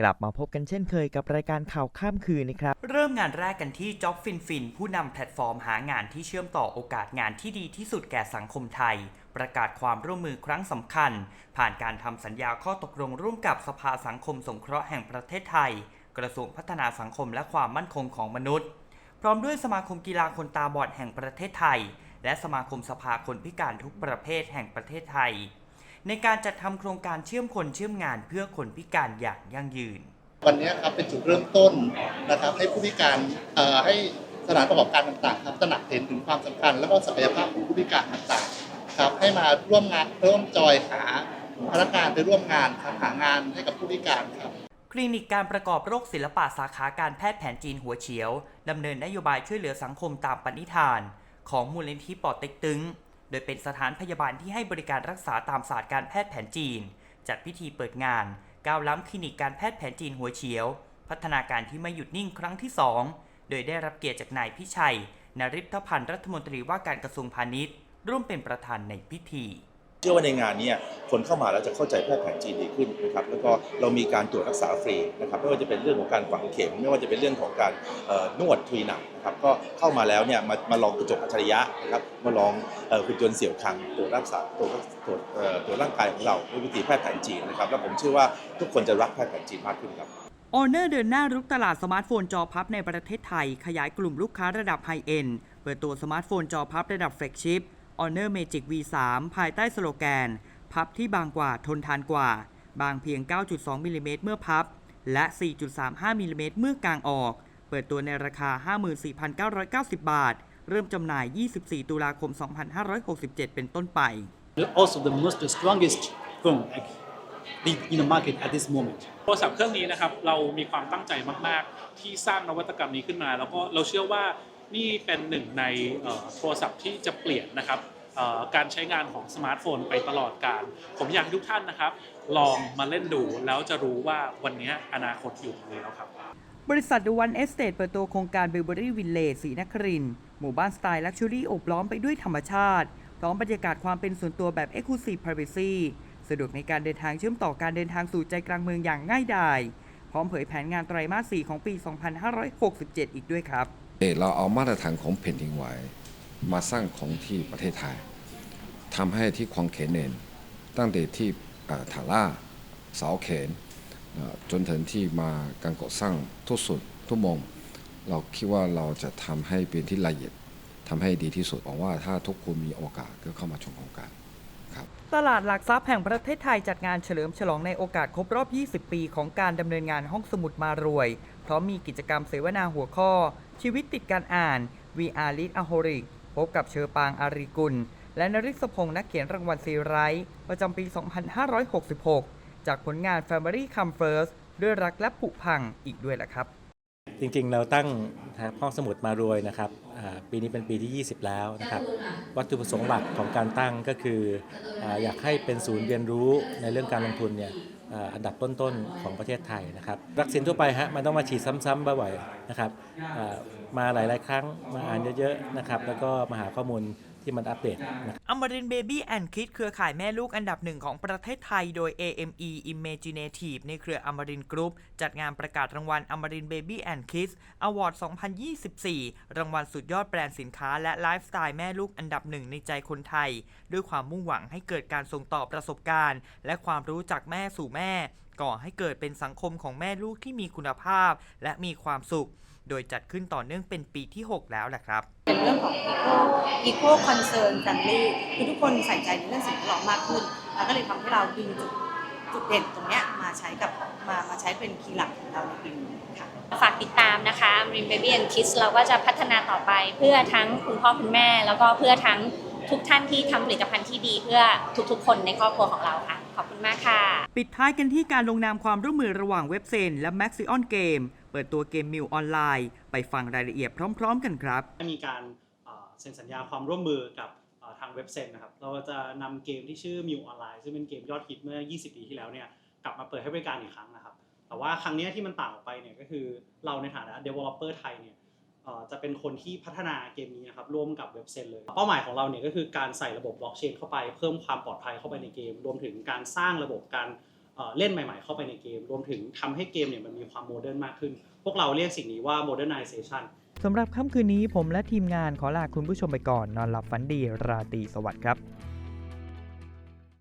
กลับมาพบกันเช่นเคยกับรายการข่าวข้ามคืนนะครับ เริ่มงานแรกกันที่ Job Fin Fin ผู้นำแพลตฟอร์มหางานที่เชื่อมต่อโอกาสงานที่ดีที่สุดแก่สังคมไทย ประกาศความร่วมมือครั้งสำคัญ ผ่านการทำสัญญาข้อตกลงร่วมกับสภาสังคมสงเคราะห์แห่งประเทศไทย กระทรวงพัฒนาสังคมและความมั่นคงของมนุษย์ พร้อมด้วยสมาคมกีฬาคนตาบอดแห่งประเทศไทย และสมาคมสภาคนพิการทุกประเภทแห่งประเทศไทย ในการจัดทำโครงการเชื่อมคนเชื่อมงานเพื่อคนพิการอย่างยั่งยืน วันนี้ครับเป็นจุดเริ่มต้นนะครับให้ผู้พิการเอ่อให้สถานประกอบการต่างๆครับตระหนักเห็นถึงความสำคัญ และก็ศักยภาพของผู้พิการต่างๆครับให้มาร่วมงานร่วมจอยหาพนักงานไปร่วมงานครับหางานให้กับผู้พิการครับคลินิกการประกอบโรคศิลปะสาขาการแพทย์แผนจีนหัวเฉียวดำเนินนโยบายช่วยเหลือสังคมตามปณิธาน ของมูลนิธิปอเต็กตึง โดยเป็นสถานพยาบาลที่ให้บริการรักษาตามศาสตร์การแพทย์แผนจีน จัดพิธีเปิดงาน ก้าวล้ำคลินิกการแพทย์แผนจีนหัวเฉียว พัฒนาการที่ไม่หยุดนิ่งครั้งที่ 2 โดยได้รับเกียรติจากนายพิชัยนริพพันธ์รัฐมนตรีว่าการกระทรวงพาณิชย์ ร่วมเป็นประธานในพิธี เชื่อว่าในงานเนี้ คนเข้ามาแล้วจะเข้าใจแพทย์แผนจีนดีขึ้นนะครับแล้วก็เรามีการตรวจรักษาฟรีนะครับไม่ว่าจะเป็นเรื่องของการฝังเข็ม ไม่ว่าจะเป็นเรื่องของการนวดทุยหนังนะครับก็เข้ามาแล้วเนี่ยมามาลองกระจกอัจฉริยะนะครับมาลองเอ่อคุณยนต์เสี่ยวคังตรวจรักษาตรวจตรวจตรวจร่างกายของเราด้วยวิธีแพทย์แผนจีนนะครับแล้วผมเชื่อว่าทุกคนจะรักแพทย์แผนจีนมากขึ้นครับออเนอร์เดินหน้ารุกตลาดสมาร์ทโฟนจอพับในประเทศไทย ขยายกลุ่มลูกค้าระดับไฮเอ็นเปิดตัวสมาร์ทโฟนจอพับระดับแฟลกชิพ Honor Magic V3 ภายใต้สโลแกน พับที่บางกว่าทนทานกว่า บางเพียง 9.2มิลลิเมตรเมื่อพับ และ 4.35มิลลิเมตรเมื่อกางออก เปิดตัวในราคา 54,990 บาท เริ่มจำหน่าย 24 ตุลาคม 2567 เป็นต้นไป also the most strongest phone like, in the market at this moment. โทรศัพท์เครื่องนี้นะครับเรามีความตั้งใจมาก ๆ ที่สร้างนวัตกรรมนี้ขึ้นมา แล้วก็เราเชื่อว่านี่เป็นหนึ่งในเอ่อโทรศัพท์ที่จะเปลี่ยนนะครับเอ่อ การใช้งานของสมาร์ทโฟนไปตลอดการ ผมอยากให้ทุกท่านนะครับ ลองมาเล่นดูแล้วจะรู้ว่าวันนี้อนาคตอยู่ตรงนี้แล้วครับ บริษัท The One Estate เปิดตัวโครงการ Bilberry Village ศรีนครินทร์หมู่บ้านสไตล์ลักชัวรี่อบล้อมไปด้วยธรรมชาติพร้อมบรรยากาศความเป็นส่วนตัวแบบ Exclusive Privacy สะดวกในการเดินทางเชื่อมต่อการเดินทางสู่ใจกลางเมืองอย่างง่ายดาย พร้อมเผยแผนงานไตรมาส 4 ของปี 2567 อีกด้วยครับเอ่อเราเอามาตรฐานของแผ่นดินไหว มาสร้างของที่ประเทศไทยทำให้ที่ควงเขนเนนตั้งแต่ที่ถาล่าเสาเขนจนถึงที่มาการก่อสร้างทุกสุดทุกมุมเราคิดว่าเราจะทำให้เป็นที่ละเอียดทำให้ดีที่สุดหวังว่าถ้าทุกคนมีโอกาสก็เข้ามาชมโครงการครับตลาดหลักทรัพย์แห่งประเทศไทยจัดงานเฉลิมฉลองในโอกาสครบรอบ 20 ปีของการดำเนินงานห้องสมุดมารวย พร้อมมีกิจกรรมเสวนาหัวข้อ ชีวิตติดการอ่าน VR Lead a h o r i c พบกับเชอปางอารีกุล และนริศพงศ์นักเขียนรางวัลซีไรต์ประจำปี 2566 จากผลงาน Family Come First ด้วยรักและผุพังอีกด้วยแหละครับ จริงๆ เราตั้งห้องสมุดมารวยนะครับปีนี้เป็นปีที่ 20 แล้วนะครับ วัตถุประสงค์หลักของการตั้งก็คือออยากให้เป็นศูนย์เรียนรู้ในเรื่องการลงทุนเนี่ย อ่าอันดับต้นๆของประเทศไทยนะครับวัคซีนทั่วไปฮะมันต้องมาฉีดซ้ำๆบ่อยๆนะครับอ่ามาหลายๆครั้งมาอ่านเยอะๆนะครับแล้วก็มาหาข้อมูล ที่มันอัปเดตอมรินเบบี้แอนด์คิดเครือข่ายแม่ลูกอันดับหนึ่งของประเทศไทยโดย AME Imaginative ในเครืออมรินกรุ๊ปจัดงานประกาศรางวัลอมรินเบบี้แอนด์คิดอวอร์ด 2024 รางวัลสุดยอดแบรนด์สินค้าและไลฟ์สไตล์แม่ลูกอันดับหนึ่งในใจคนไทย ด้วยความมุ่งหวังให้เกิดการส่งต่อประสบการณ์ และความรู้จากแม่สู่แม่ ก่อให้เกิดเป็นสังคมของแม่ลูกที่มีคุณภาพ และมีความสุข โดยจัดขึ้นต่อเนื่องเป็นปีที่ 6 แล้วแหละครับ เป็นเรื่องของ eco eco concern friendly คือทุกคนใส่ใจในเรื่องสิ่งแวดล้อมมากขึ้น แล้วก็เลยทำให้เราดึงจุดจุดเด่นตรงเนี้ยมาใช้กับมามาใช้เป็นคีย์หลักของเราในปีนี้ค่ะฝากติดตามนะคะ m a r i n Baby and Kids เราก็จะพัฒนาต่อไปเพื่อทั้งคุณพ่อคุณแม่ แล้วก็เพื่อทั้ง ทุกท่านที่ทำผลิตภัณฑ์ที่ดีเพื่อทุกๆ คนในครอบครัวของเราค่ะ ขอบคุณมากค่ะ ปิดท้ายกันที่การลงนามความร่วมมือระหว่างเว็บเซนและ Maxion Game เปิดตัวเกมมิวออนไลน์ ไปฟังรายละเอียดพร้อม ๆ กันครับมีการเอ่อเซ็นสัญญาความร่วมมือกับเอ่อทางเว็บเซนนะครับ เราจะนำเกมที่ชื่อ m ิวออนไลน์ซึ่งเป็นเกมยอดฮิตเมื่อ 20 ปีที่แล้วเนี่ยกลับมาเปิดให้บริการอีกครั้งนะครับ แต่ว่าครั้งเนี้ยที่มันต่างออกไปเนี่ยก็คือเราในฐานะ developer ไทยเนี่ยเอ่อ จะเป็นคนที่พัฒนาเกมนี้นะครับร่วมกับเว็บเซนเลย เป้าหมายของเราเนี่ยก็คือการใส่ระบบบล็อกเชนเข้าไปเพิ่มความปลอดภัยเข้าไปในเกม รวมถึงการสร้างระบบการเล่นใหม่ๆ เข้าไปในเกม รวมถึงทำให้เกมเนี่ยมันมีความโมเดิร์นมากขึ้น พวกเราเรียกสิ่งนี้ว่า modernization สำหรับค่ำคืนนี้ผมและทีมงานขอลาคุณผู้ชมไปก่อน นอนหลับฝันดีราตรีสวัสดิ์ครับ